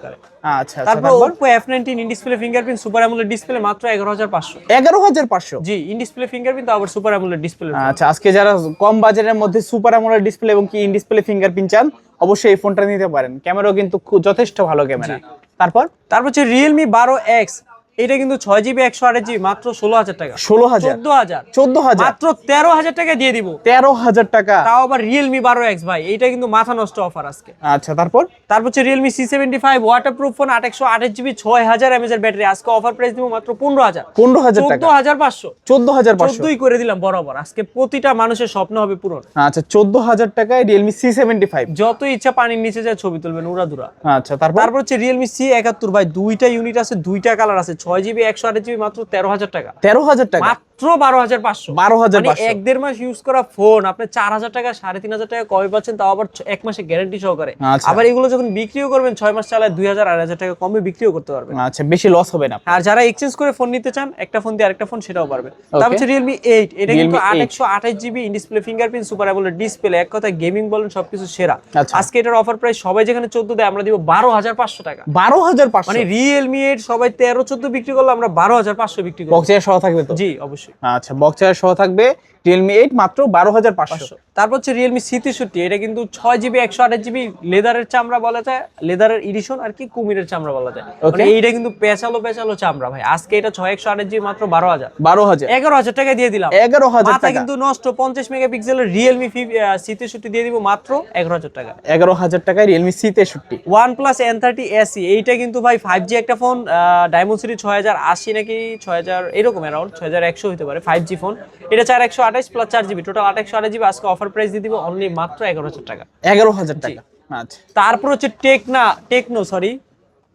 আচ্ছা আচ্ছা তারপর F nineteen in display fingerprint super AMOLED display মাত্র এগারো হাজার পাঁচশো। এগারো হাজার পাঁচশো? জি ইন ডিসপ্লে ফিঙ্গারপ্রিন্ট আবার সুপার অ্যামুলেট ডিসপ্লে আচ্ছা আজকে যারা কম বাজেটের মধ্যে সুপার অ্যামোলেড ডিসপ্লে এবং কি ইন ডিসপ্লে ফিঙ্গারপ্রিন্ট চান অবশ্যই এই ফোনটা নিতে পারেন। ক্যামেরাও কিন্তু যথেষ্ট ভালো ক্যামেরা তারপর তারপর হচ্ছে রিয়েলমি বারো এক্স এটা কিন্তু ছয় জিবি একশো আট জিবি মাত্র ষোলো হাজার টাকা। ষোলো হাজার। চোদ্দ হাজার। চোদ্দ হাজার। মাত্র তেরো হাজার টাকা দিয়ে দিব। তেরো হাজার টাকা। তাও আবার রিয়েলমি বারো এক্স ভাই। এইটা কিন্তু মাথা নষ্ট অফার আজকে। আচ্ছা তারপর? তারপর হচ্ছে Realme C seventy five waterproof phone আট একশো আঠাশ জিবি ছয় হাজার এমএজ এর ব্যাটারি। আজকে অফার প্রাইস দিব মাত্র পনেরো হাজার। পনেরো হাজার চোদ্দ হাজার পাঁচশো। চোদ্দ হাজার চোদ্দই করে দিলাম বরাবর। আজকে প্রতিটা মানুষের স্বপ্ন হবে পূরণ আচ্ছা চোদ্দ হাজার টাকায় রিয়েলমি সি সেভেন্টি ফাইভ যত ইচ্ছা পানির নিচে যায় ছবি তুলবেন উড়াদুরা আচ্ছা তারপর? হচ্ছে রিয়েলমি সি একাত্তর। ভাই দুইটা ইউনিট আছে দুইটা কালার আছে। ছয় জিবি একশো আট জিবি মাত্র তেরো হাজার টাকা। তেরো হাজার টাকা। মাত্র বারো হাজার পাঁচশো। বারো হাজার মানে এক দেড় মাস ইউজ করা ফোন আপনি চার হাজার টাকা সাড়ে তিন হাজার টাকা কমে পাচ্ছেন তাও আবার এক মাসে গ্যারান্টি সহকারে। আচ্ছা। আবার এগুলো যখন বিক্রিও করবেন ছয় মাস চালায় দুই হাজার আড়াই হাজার টাকা কমে বিক্রিও করতে পারবেন। আচ্ছা বেশি লস হবে না। আর যারা এক্সচেঞ্জ করে ফোন নিতে চান একটা ফোন দিয়ে আরেকটা ফোন সেটাও পারবে তারপর হচ্ছে রিয়েলমি এইট এটা কিন্তু Realme আট একশো আঠাশ GB in display fingerprint super AMOLED display এক কথায় গেমিং বলেন সবকিছু সেরা। আচ্ছা। আজকে এটার অফার প্রাইস সবাই যেখানে চোদ্দ দেয় আমরা দিব বারো হাজার পাঁচশো টাকা। বারো হাজার পাঁচশো। মানে রিয়েলমি এইট সবাই তেরো চোদ্দ বিক্রি করলে আমরা বারো হাজার পাঁচশো বিক্রি করব সহ থাকবে তো? জি অবশ্যই। আচ্ছা বক্স চার্জ সহ থাকবে। রিয়েলমি এইট মাত্র বারো হাজার পাঁচশো। তারপর হচ্ছে রিয়েলমি সি তেষট্টি এটা কিন্তু ছয় জিবি একশো আঠাশ জিবি লেদারের চামড়া বলা যায় লেদারের ইডিশন আর কি কুমিরের চামড়া বলা যায়। মানে এইটা কিন্তু পেঁচালো পেঁচালো চামড়া ভাই। আজকে এটা ছয় একশো আঠাশ জিবি মাত্র বারো হাজার। বারো হাজার। এগারো হাজার টাকা দিয়ে দিলাম। এগারো হাজার টাকা। কিন্তু নষ্ট পঞ্চাশ মেগাপিক্সেলের রিয়েলমি সি তেষট্টি দিয়ে দিব মাত্র এগারো হাজার টাকা। এগারো হাজার টাকায় রিয়েলমি সি তেষট্টি one plus N thirty SE এইটা কিন্তু ভাই ফাইভ জি একটা ফোন ডায়মন্ড সিটি ছয় হাজার আশি নাকি ছয় হাজার এরকম অ্যারাউন্ড ছয় হাজার একশো হতে পারে ফাইভ জি ফোন এটা চার একশো আঠাশ প্লাস চার জিবি টোটাল একশো আঠাশ জিবি আজকে অফার প্রাইস দিয়ে দিব অনলি মাত্র এগারো হাজার টাকা। এগারো হাজার টাকা আচ্ছা। তারপর হচ্ছে টেকনা টেকনো সরি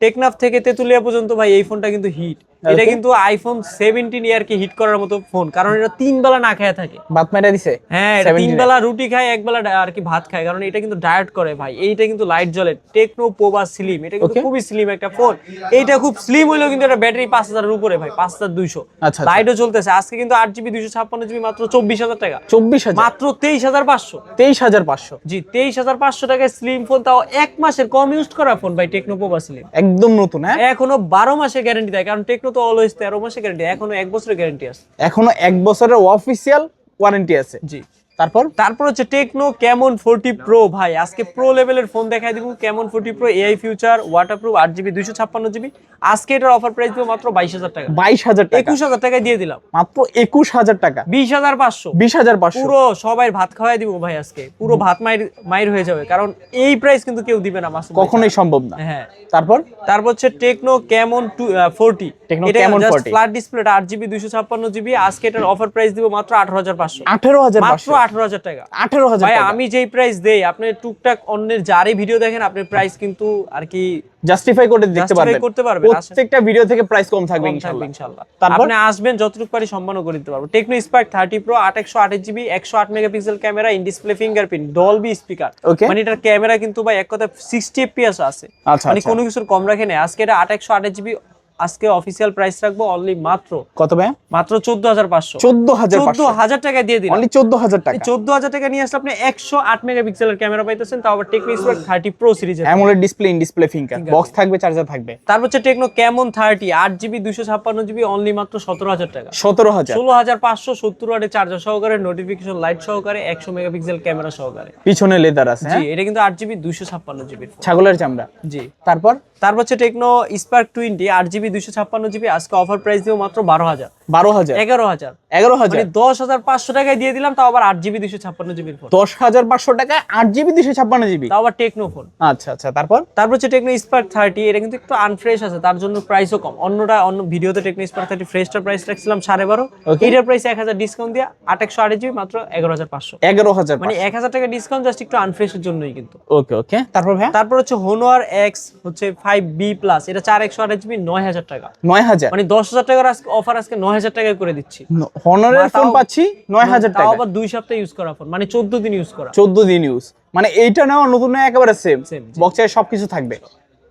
টেকনাফ থেকে তেতুলিয়া পর্যন্ত ভাই এই ফোনটা কিন্তু হিট এটা কিন্তু আইফোন সেভেন্টিন ইয়ারকে হিট করার মতো ফোন কারণ এটা তিন বেলা না খেয়ে থাকে। বাত মেরে দিছে? হ্যাঁ এটা তিন বেলা রুটি খায় এক বেলা আর কি ভাত খায় কারণ এটা কিন্তু ডায়েট করে ভাই। এইটা কিন্তু লাইট জ্বলে। টেকনো পোবা স্লিম এটা কিন্তু খুবই স্লিম একটা ফোন এইটা খুব স্লিম কিন্তু এটা ব্যাটারি পাঁচ হাজারের উপরে ভাই পাঁচ হাজার দুইশো। আচ্ছা, আচ্ছা। লাইটও চলতেছে আজকে কিন্তু আট জিবি দুইশো ছাপ্পান্ন জিবি মাত্র চব্বিশ হাজার টাকা। চব্বিশ হাজার। মাত্র তেইশ হাজার পাঁচশো। তেইশ হাজার পাঁচশো। জি তেইশ হাজার পাঁচশো টাকায় স্লিম ফোন তাও এক মাসের কম ইউজ করা ফোন ভাই টেকনো পোবা স্লিম একদম নতুন হ্যাঁ? এখনও বারো মাসের গ্যারান্টি দেয় কারণ টেকনো তো অলওয়েজ তেরো মাসের গ্যারান্টি এখনও এক বছরের গ্যারান্টি আছে। এখনও এক বছরের অফিসিয়াল ওয়ারেন্টি আছে। জি। তারপর? তারপর হচ্ছে টেকনো ক্যামন ফোরটি প্রো ভাই। আজকে প্রো লেভেলের ফোন দেখাই দিব Camon forty pro AI future waterproof আট জিবি দুইশো ছাপ্পান্ন জিবি আজকে এটার অফার প্রাইস দিব মাত্র বাইশ হাজার টাকা। বাইশ হাজার একুশ হাজার টাকায় দিয়ে দিলাম। মাত্র একুশ হাজার টাকা। বিশ হাজার পাঁচশো। বিশ হাজার পাঁচশো। পুরো সবাই ভাত খাওয়াই দিব ভাই আজকে। পুরো ভাত মাইর মাইর হয়ে যাবে। কারণ এই প্রাইস কিন্তু কেউ দিবে না মাসুম কখনোই সম্ভব না। হ্যাঁ। তারপর? তারপর হচ্ছে Tecno Camon two forty Tecno Camon 40 flat display আট জিবি দুইশো ছাপ্পান্ন জিবি আজকে এটার অফার প্রাইস দিব মাত্র আঠারো হাজার পাঁচশো। আঠেরো হাজার মাত্র আঠারো হাজার টাকা। আঠেরো হাজার আমি যেই প্রাইস দেই আপনি টুকটাক অন্যের যারই ভিডিও দেখেন আপনি প্রাইস কিন্তু আর কি জাস্টিফাই করে দেখতে পারবেন। করতে পারবেন, প্রত্যেকটা ভিডিও থেকে প্রাইস কম থাকবে ইনশাআল্লাহ ইনশাআল্লাহ তারপর? আপনি আসবেন যতটুকু পারি সম্মানও করে দিতে পারব। টেকনো স্পার্ক থার্টি প্রো আট একশো আঠাশ জিবি একশো আট megapixel camera in display fingerprint Dolby speaker. মানে এটার ক্যামেরা কিন্তু ভাই এক কথা সিক্সটি এফপিএস আছে। আচ্ছা, মানে আচ্ছা। কোনো কিছুর কম রাখে নেই। আজকে এটা আট একশো আঠাশ জিবি আজকে অফিসিয়াল প্রাইস রাখব অনলি মাত্র কত ভাই মাত্র চোদ্দ হাজার পাঁচশো। চোদ্দ হাজার চোদ্দ হাজার টাকা দিয়ে দিন অনলি চোদ্দ হাজার টাকা। চোদ্দ হাজার টাকা নিয়ে আসলে আপনি একশো আট মেগাপিক্সেলের ক্যামেরা পাইতেছেন তাও আবার টেকনো স্পার্ক থার্টি প্রো সিরিজের AMOLED display in display finger box থাকবে চার্জার থাকবে। তারপর হচ্ছে টেকনো ক্যামন থার্টি আট জিবি দুশো ছাপ্পান্ন জিবি অনলি মাত্র সতেরো হাজার টাকা। সতেরো হাজার। ষোলো হাজার পাঁচশো সত্তর ওয়াটের চার্জার সহকারে নোটিফিকেশন লাইট সহকারে একশো মেগাপিক্সেল ক্যামেরা সহকারে। পিছনে লেদার আছে জি হ্যাঁ? এটা কিন্তু আট জিবি দুশো ছাপ্পান্ন জিবি ছাগলের চামড়া। জি। তারপর? তারপর হচ্ছে টেকনো স্পার্ক টোয়েন্টি আট জিবি দুশো ছাপ্পান্ন জিবি আজকে অফার প্রাইস দিব মাত্র বারো হাজার। বারো হাজার। এগারো হাজার। এগারো হাজার। দশ হাজার পাঁচশো টাকায় দিয়ে দিলাম তাও আবার আট জিবি দুশো ছাপ্পান্ন জিবির ফোন দশ হাজার পাঁচশো টাকা আট জিবি দুশো ছাপ্পান্ন জিবি। তাও আবার টেকনো ফোন আচ্ছা আচ্ছা তারপর? তারপর হচ্ছে টেকনো স্পার্ক থার্টি এটা কিন্তু একটু আনফ্রেশ আছে তার জন্য প্রাইসও কম। অন্যটা অন্য ভিডিওতে টেকনো স্পার্ক থার্টি ফ্রেশটার প্রাইস রাখছিলাম সাড়ে বারো। এটার প্রাইস এক হাজার ডিসকাউন্ট দিয়ে আট একশো আট জিবি মাত্র এগারো হাজার পাঁচশো। এগারো হাজার মানে এক হাজার টাকা ডিসকাউন্ট জাস্ট একটু আনফ্রেশের জন্যই কিন্তু। ওকে ওকে তারপর ভাই তারপর হচ্ছে হোনোয়ার এক্স হচ্ছে ফাইভ বি প্লাস এটা চার একশো আট জিবি নয় হাজার টাকা। নয় হাজার। মানে দশ হাজার টাকার আজকে অফার আজকে নয় হাজার টাকা করে দিচ্ছি। হনারের ফোন পাচ্ছি নয় হাজার টাকা আবার দুই সপ্তাহ ইউজ করা ফোন মানে চোদ্দ দিন ইউজ করা। চোদ্দ দিন ইউজ মানে এইটা নেওয়া নতুন নেওয়া একেবারে সেম সেম। বক্সে সবকিছু থাকবে।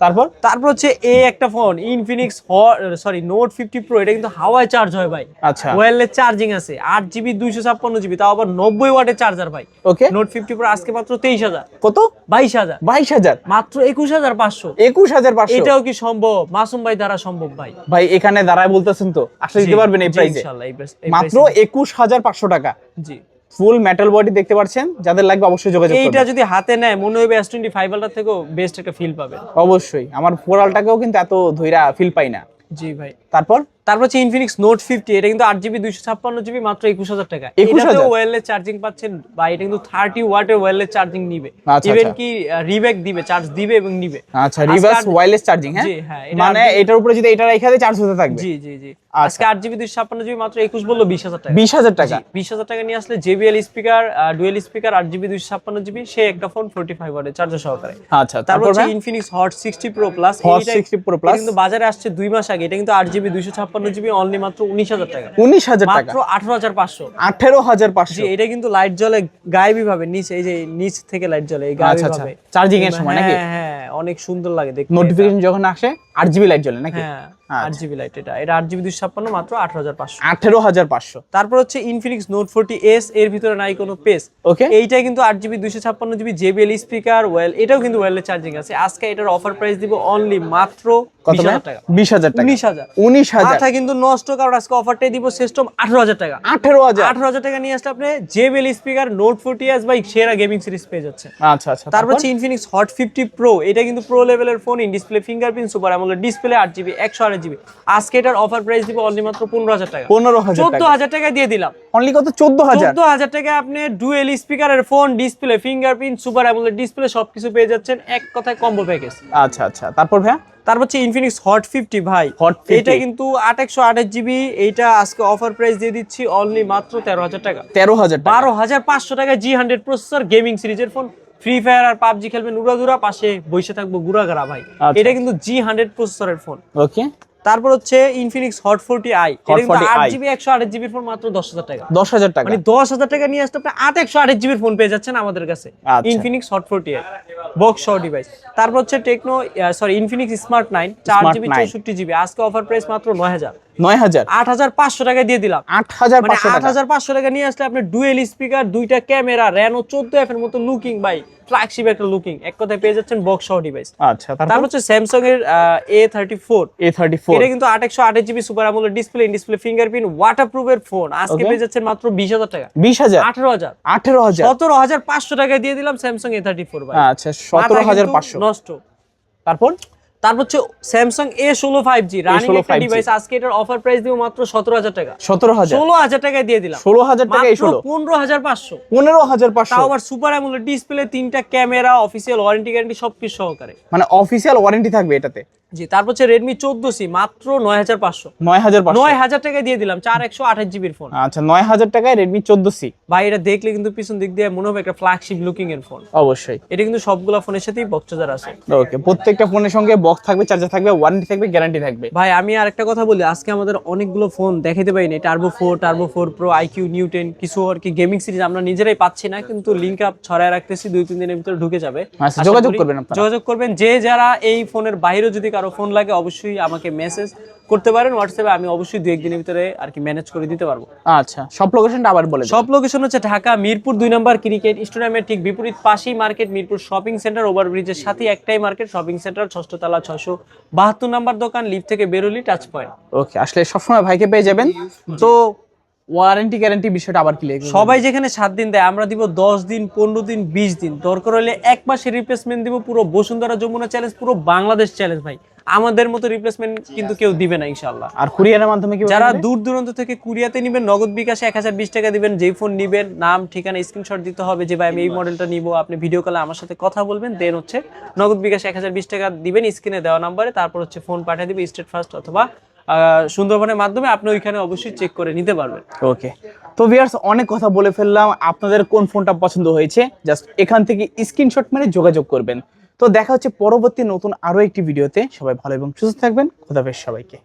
তারপর? তারপর হচ্ছে এই একটা phone Infinix sorry note fifty pro এটা কিন্তু হাওয়ায় চার্জ হয় ভাই। আচ্ছা। ওয়্যারলেস চার্জিং আছে আট জিবি দুইশো ছাপ্পান্ন জিবি তাও আবার নব্বই ওয়াটের চার্জার ভাই। ওকে নোট ফিফটি প্রো আজকে মাত্র তেইশ হাজার। কত? বাইশ হাজার। বাইশ হাজার। মাত্র একুশ হাজার পাঁচশো। একুশ হাজার পাঁচশো। এটাও কি সম্ভব? মাসুম ভাই দ্বারা সম্ভব ভাই। ভাই এখানে দাঁড়ায় বলতেছেন তো। আসলে দিতে পারবেন এই প্রাইসে মাত্র একুশ হাজার পাঁচশো টাকা। জি। ফুল মেটাল বডি দেখতে পাচ্ছেন যাদের লাগবে অবশ্যই যোগাযোগ এইটা যদি হাতে নেয় মনে হবে এস টোয়েন্টি ফাইভ আলটার থেকেও বেস্ট একটা ফিল পাবে। অবশ্যই আমার ফোরালটাকেও কিন্তু এত ধৈরা ফিল পাই না। জি ভাই। তারপর? তারপর হচ্ছে ইনফিনিক্স নোট ফিফটি এটা কিন্তু আট জিবি দুইশো ছাপ্পান্ন জিবি মাত্র একুশ হাজার টাকা। 21,000 এটাতেও ওয়্যারলেস চার্জিং পাচ্ছেন বা এটা কিন্তু থার্টি ওয়াটের ওয়্যারলেস চার্জিং নিবে। আচ্ছা, ইভেন আচ্ছা। কি রিব্যাক দিবে চার্জ দিবে এবং নিবে। আচ্ছা রিভার্স ওয়্যারলেস চার্জিং হ্যাঁ? হ্যাঁ, মানে এটার উপরে যদি এটা রেখে দেয় চার্জ হতে থাকবে। জি জি জি। আচ্ছা। আজকে আট জিবি দুইশো ছাপ্পান্ন জিবি মাত্র একুশ বলল বিশ হাজার টাকা। বিশ হাজার টাকা। বিশ হাজার টাকা নিয়ে আসলে জেবিএল স্পিকার ডুয়েল স্পিকার আট জিবি দুইশো ছাপ্পান্ন জিবি সে একটা ফোন ফোর্টি ফাইভ ওয়াটের চার্জার সহকারে। আচ্ছা তারপর Infinix hot sixty pro plus Hot 60 Pro Plus? কিন্তু বাজারে আসছে দুই মাস আগে এটা কিন্তু আট জিবি দুইশো ছাপ্পান্ন জিবি অনলি মাত্র উনিশ হাজার টাকা। উনিশ হাজার টাকা। মাত্র আঠারো হাজার পাঁচশো। আঠেরো হাজার পাঁচশো। এটা কিন্তু লাইট জ্বলে গায়েবি ভাবে নিচ এই যে নিচ থেকে লাইট জ্বলে এই গায়েবি আচ্ছা, আচ্ছা। ভাবে। Charging এর সময় নাকি? হ্যাঁ হ্যাঁ অনেক সুন্দর লাগে দেখতে। নোটিফিকেশন যখন আসে আট জিবি লাইট জ্বলে নাকি? হ্যাঁ আচ্ছা। আট জিবি লাইট এটা। এটা আট জিবি দুইশো ছাপ্পান্ন মাত্র আঠারো হাজার পাঁচশো। আঠেরো হাজার পাঁচশো। তারপর হচ্ছে ইনফিনিক্স নোট ফোরটি এস এর ভিতরে নাই কোনো পেস ওকে এইটা কিন্তু আট জিবি দুইশো ছাপ্পান্ন জিবি জেবিএল স্পিকার ওয়েল এটাও কিন্তু ওয়েলের চার্জিং আছে। আজকে এটার অফার প্রাইস দিব অনলি মাত্র কত বিশ ভাই? হাজার টাকা। বিশ হাজার টাকা। উনিশ হাজার। উনিশ হাজার। মাথা কিন্তু নষ্ট কারণ আজকে অফারটাই দিব শ্রেষ্ঠ আঠারো হাজার টাকা। আঠেরো হাজার। আঠারো হাজার টাকা নিয়ে আসলে আপনি JBL speaker note forty S by সেরা গেমিং সিরিজ পেয়ে যাচ্ছে আচ্ছা আচ্ছা। তারপর হচ্ছে ইনফিনিক্স হট ফিফটি প্রো এটা কিন্তু প্রো লেভেলের phone in display fingerprint super AMOLED display আট জিবি একশো আট জিবি আজকে এটার অফার প্রাইস দিব অনলি মাত্র পনেরো হাজার টাকা। পনেরো হাজার চোদ্দ হাজার টাকা দিয়ে দিলাম। অনলি কত? চোদ্দ হাজার? চোদ্দ হাজার টাকা আপনি ডুয়েল স্পিকারের phone display fingerprint super AMOLED display সবকিছু পেয়ে যাচ্ছেন। এক কথায় কম্বো প্যাকেজ আচ্ছা আচ্ছা। তারপর ভাইয়া? তারপর হচ্ছে ইনফিনিক্স হট ফিফটি ভাই। Hot 50 এটা কিন্তু আট একশো আঠাশ জিবি এইটা আজকে অফার প্রাইস দিয়ে দিচ্ছি অনলি মাত্র তেরো হাজার টাকা। তেরো হাজার বারো হাজার পাঁচশো টাকা জি হান্ড্রেড প্রসেসর গেমিং সিরিজের ফোন ফ্রি ফায়ার আর পাবজি খেলবেন উড়াদুরা পাশে বসে থাকব গুড়াগাড়া ভাই। আচ্ছা। এটা কিন্তু জি হান্ড্রেড প্রসেসরের ফোন ওকে তারপর হচ্ছে ইনফিনিক্স হট ফোরটি আই এটা Hot কিন্তু 40i আট জিবি একশো আঠাশ জিবির ফোন মাত্র দশ হাজার টাকা। দশ হাজার টাকা। মানে দশ হাজার টাকা নিয়ে আসতে আপনি আট একশো আঠাশ জিবির ফোন পেয়ে যাচ্ছেন আমাদের কাছে। Infinix Hot forty i box show device তারপর হচ্ছে Tecno sorry Infinix Smart nine চার জিবি 9 চৌষট্টি জিবি আজকে অফার প্রাইস মাত্র নয় হাজার। নয় হাজার। আট হাজার পাঁচশো টাকা দিয়ে দিলাম। আট হাজার মানে পাঁচশো আট টাকা হাজার পাঁচশো টাকা নিয়ে আসলে আপনার ডুয়েল স্পিকার দুইটা ক্যামেরা র্যানো চোদ্দ এফ এর মতো লুকিং ভাই ফ্ল্যাগশিপ একটা লুকিং এক কথায় পেয়ে যাচ্ছেন বক্স সহ ডিভাইস আচ্ছা তারপর? হচ্ছে স্যামসাং এর A thirty four A thirty four এটা কিন্তু আট একশো আঠাশ জিবি সুপার আমলের ডিসপ্লে ডিসপ্লে ফিঙ্গারপ্রিন্ট ওয়াটার প্রুফের ফোন আজকে পেয়ে যাচ্ছেন মাত্র বিশ হাজার টাকা। বিশ হাজার? আঠারো হাজার। আঠেরো হাজার। সতেরো হাজার পাঁচশো টাকা দিয়ে দিলাম স্যামসাং এ থার্টি ফোর আচ্ছা সতেরো হাজার পাঁচশো। নষ্ট। তারপর? তারপর হচ্ছে স্যামসাং এ ষোলো ফাইভ জি রানিং A16 একটা 5G ডিভাইস আজকে এটার অফার প্রাইস দিব মাত্র সতেরো হাজার টাকা। সতেরো হাজার। ষোলো হাজার টাকায় দিয়ে দিলাম। ষোলো হাজার টাকা পনেরো হাজার পাঁচশো। পনেরো হাজার পাঁচশো। তাও আবার সুপার অ্যামোলেড ডিসপ্লে তিনটা ক্যামেরা অফিসিয়াল ওয়ারেন্টি গ্যারান্টি সবকিছু সহকারে। মানে অফিসিয়াল ওয়ারেন্টি থাকবে এটাতে। জি তারপর হচ্ছে রেডমি চোদ্দ সি মাত্র নয় হাজার পাঁচশো। নয় হাজার নয় হাজার টাকায় দিয়ে দিলাম চার একশো আঠাশ জিবির ফোন আচ্ছা নয় হাজার টাকায় রেডমি চোদ্দ সি ভাই এটা দেখলে কিন্তু পিছন দিক দিয়ে মনে হবে একটা ফ্ল্যাগশিপ লুকিং এর ফোন অবশ্যই। এটা কিন্তু সবগুলা ফোনের সাথেই বক্স চার্জার আছে। ওকে প্রত্যেকটা ফোনের সঙ্গে বক্স থাকবে চার্জার থাকবে ওয়ারেন্টি থাকবে গ্যারান্টি থাকবে। ভাই আমি আর একটা কথা বলি আজকে আমাদের অনেকগুলো ফোন দেখাতে পারিনি Turbo four Turbo four Pro iQOO Neo ten কিছু আর কি গেমিং সিরিজ আমরা নিজেরাই পাচ্ছি না কিন্তু লিঙ্ক আপ ছড়ায় রাখতেছি দুই তিন দিনের ভিতরে ঢুকে যাবে। আচ্ছা, যোগাযোগ করবেন আপনারা। যোগাযোগ করবেন। যে যারা এই ফোনের বাইরে যদি কারও ফোন লাগে অবশ্যই আমাকে মেসেজ করতে পারেন হোয়াটসঅ্যাপে আমি অবশ্যই দু একদিনের ভিতরে আর কি ম্যানেজ করে দিতে পারব। আচ্ছা সব লোকেশনটা আবার বলে সব লোকেশন হচ্ছে ঢাকা মিরপুর দুই নম্বর ক্রিকেট স্টেডিয়ামের ঠিক বিপরীত পাশেই মার্কেট মিরপুর শপিং সেন্টার ওভারব্রিজের সাথে একটাই মার্কেট শপিং সেন্টার ষষ্ঠতলা ছশো বাহাত্তর নাম্বার দোকান লিফট থেকে বেরোলি টাচ পয়েন্ট ওকে আসলে সবসময় ভাইকে পেয়ে যাবেন। তো ওয়ারেন্টি গ্যারান্টি বিষয়টা আবার কি লিখবেন সবাই যেখানে সাত দিন দেয় আমরা দিব দশ দিন পনেরো দিন বিশ দিন। দরকার হলে এক মাসের রিপ্লেসমেন্ট দিব পুরো বসুন্ধরা যমুনা চ্যালেঞ্জ পুরো বাংলাদেশ চ্যালেঞ্জ ভাই। আমাদের মতো রিপ্লেসমেন্ট কিন্তু কেউ দিবে না ইনশাল্লাহ আর কুরিয়ারের মাধ্যমে কি যারা দূর দূরান্ত থেকে কুরিয়াতে নিবেন নগদ বিকাশে এক হাজার বিশ টাকা দিবেন যেই ফোন নিবেন নাম ঠিকানা স্ক্রিনশট দিতে হবে যে ভাই আমি এই মডেলটা নিব আপনি ভিডিও কলে আমার সাথে কথা বলবেন দেন হচ্ছে নগদ বিকাশে এক হাজার বিশ টাকা দিবেন স্ক্রিনে দেওয়া নাম্বারে তারপর হচ্ছে ফোন পাঠিয়ে দিবে স্টেট ফার্স্ট অথবা সুন্দরবনের মাধ্যমে আপনি ওইখানে অবশ্যই চেক করে নিতে পারবেন। ওকে তো ভিউয়ার্স অনেক কথা বলে ফেললাম আপনাদের কোন ফোনটা পছন্দ হয়েছে? জাস্ট এখান থেকে স্ক্রিনশট মেরে যোগাযোগ করবেন। তো দেখা হচ্ছে পরবর্তী নতুন আরও একটি ভিডিওতে। সবাই ভালো এবং সুস্থ থাকবেন। খোদাফেজ সবাইকে।